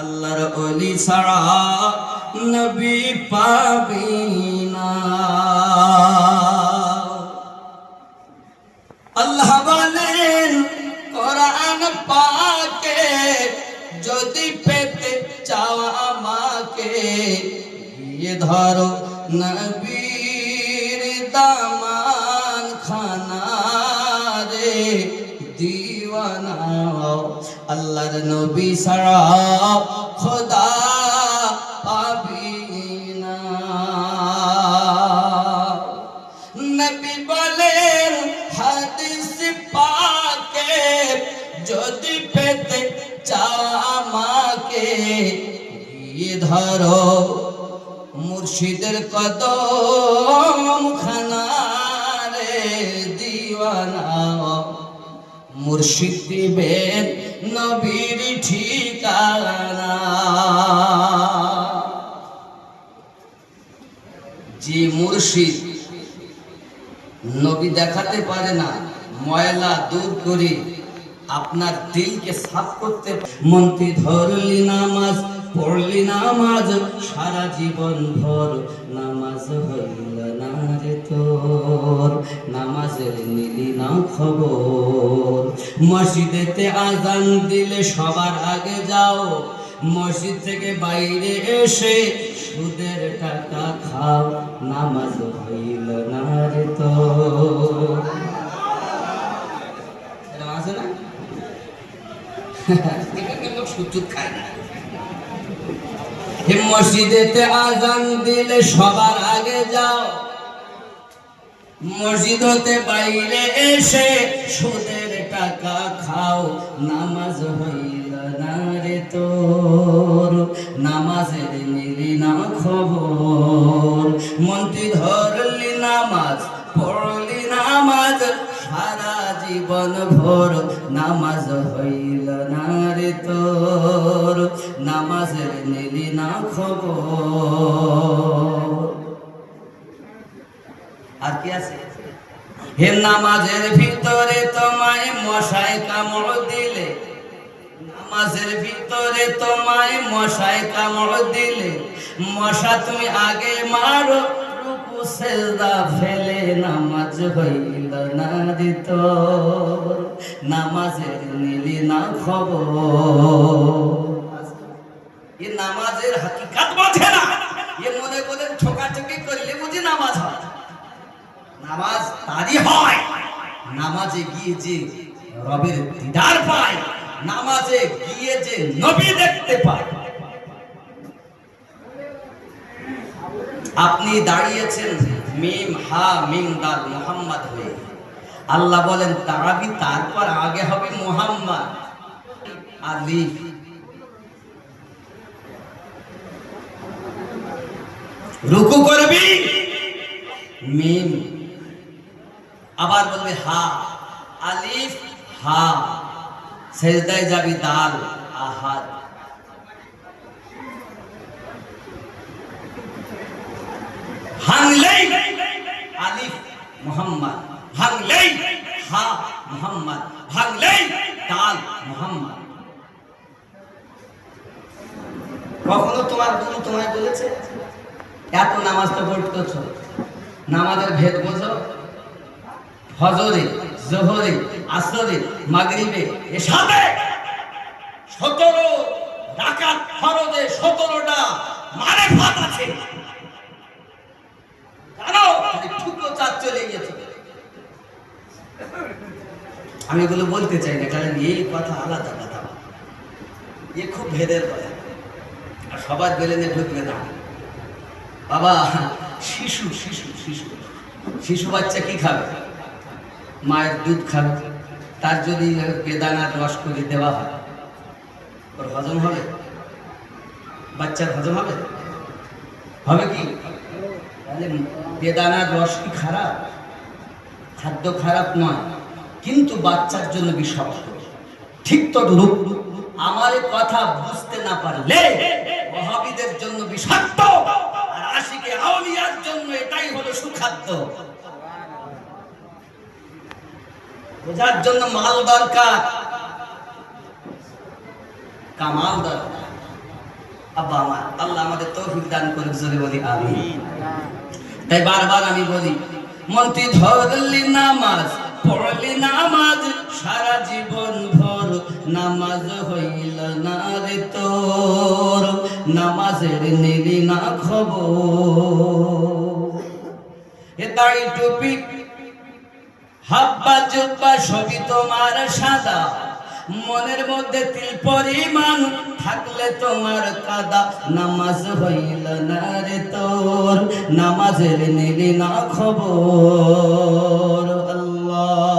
আল্লাহর অলি ছাড়া নবী পাবি না। আল্লাহ বলেন, কোরআন পাকে যদি পেতে চাও আমাকে ধরো নবীর দামান আল্লাহর নবী ছাড়া খোদা পাবি না। নবী বলেন, হাদিস পাকে যদি পেতে চাও আমাকে ধরো মুর্শিদের কদম। মুর্শিদ দিবেন নবীর ঠিকানা। যে মুর্শিদ নবী দেখাতে পারে না, ময়লা দূর করে আপনার দিলকে সাফ করতে মন্ত্রী, ধরলি নামাজ, পড়লি নামাজ, সারা জীবন ভর নামাজ হইল। তোর নামাজের নিলি না খবর। মসজিদেতে আজান দিলে সবার আগে যাও, মসজিদ থেকে বাইরে এসে সুদের টাকা খাও, নামাজ হইল না রে তো মসজিদেতে আজান দিলে সবার আগে যাও মসজিদ হতে বাইরে এসে সুদের টাকা খাও, নামাজ হইল না রে তোর। নামাজের নিলি না খবর। মন্ত্রী ধরলি নামাজ, পড়লি নামাজ, সারা জীবন ভোর। নামাজ হইল না রে তোর, নামাজের নিলি না খবর। আর কি আছে? হে নামাজের ভিতরে তোমায় মশাই কামড় দিলে, নামাজের ভিতরে তোমায় মশাই কামড় দিলে, মশা তুমি আগে মারো, রুকু, সেজদা ফেলে নামাজ হইল না দিত। নামাজের নিলি না খবর। এ নামাজের হাকিকাত বোঝে না। এ মনে করে ঠোকাঠুকি করলে বুঝি নামাজ হয় নামাজ তারই হয়। নামাজে গিয়ে যে রবের দিদার পায়, নামাজে গিয়ে যে নবী দেখতে পায়। আপনি দাঁড়িয়েছেন মিম হা মিম দাল মোহাম্মদ হয়ে। আল্লাহ বলেন দাঁড়াবি তারপর আগে হবে মোহাম্মদ। আলিফ রুকু করবি? মিম আবার বলবে হা। আলিফ, হা। সেজদায় যাবি দাল, আহাদ। ভাঙলেই আলিফ মোহাম্মদ ভাঙলেই হা মোহাম্মদ ভাঙলেই দাল মোহাম্মদ। কখনো তোমার গুরু তোমায় বলেছে, এত নামাজ তো পড়তেছ, নামাজের ভেদ বোঝো? ফজরে জোহরে, আসরে, মাগরিবে এসাবে সতেরো রাকাত ফরজে সতেরোটা মানে ফাত আছে ঠুকো চার চলে গেছে। আমি এগুলো বলতে চাই না, কারণ এই কথা আলাদা কথা। এ খুব ভেদের কথা। আর সবার বেলেনে ঢুকবে না। বাবা, শিশু শিশু শিশু। শিশু বাচ্চা কি খাবে? মায়ের দুধ খাবে, তার যদি বেদানার রস করে দেওয়া হয়, ওর হজম হবে? বাচ্চার হজম হবে? হবে কি? তাহলে বেদানার রস কি খারাপ, খাদ্য খারাপ নয়, কিন্তু বাচ্চার জন্য বিষাক্ত। ঠিক তো রূপ আমার কথা বুঝতে না পারলে ওহাবিদের জন্য বিষাক্ত, আর আশিকে আউলিয়ার জন্য এটাই হলো সুখাদ্য। বোঝার জন্য মাল দরকার। কামাল দরকার। আব্বা আমার, আল্লাহ আমাদের তৌফিক দান জোরে বলি আমি তাই বারবার আমি বলি, মন্ত্রী ধরলি নামাজ, পড়লি নামাজ, সারা জীবন ভর, নামাজ হইল না রে তোর, নামাজের নিলি না খবর। এ দাড়ি টুপি হাব্বা জুব্বা সবই তোমার সাদা। মনের মধ্যে তিল পরিমাণ থাকলে তোমার কাদা। নামাজ হইল না রে তোর, নামাজের নিলি না খবর। আল্লাহ।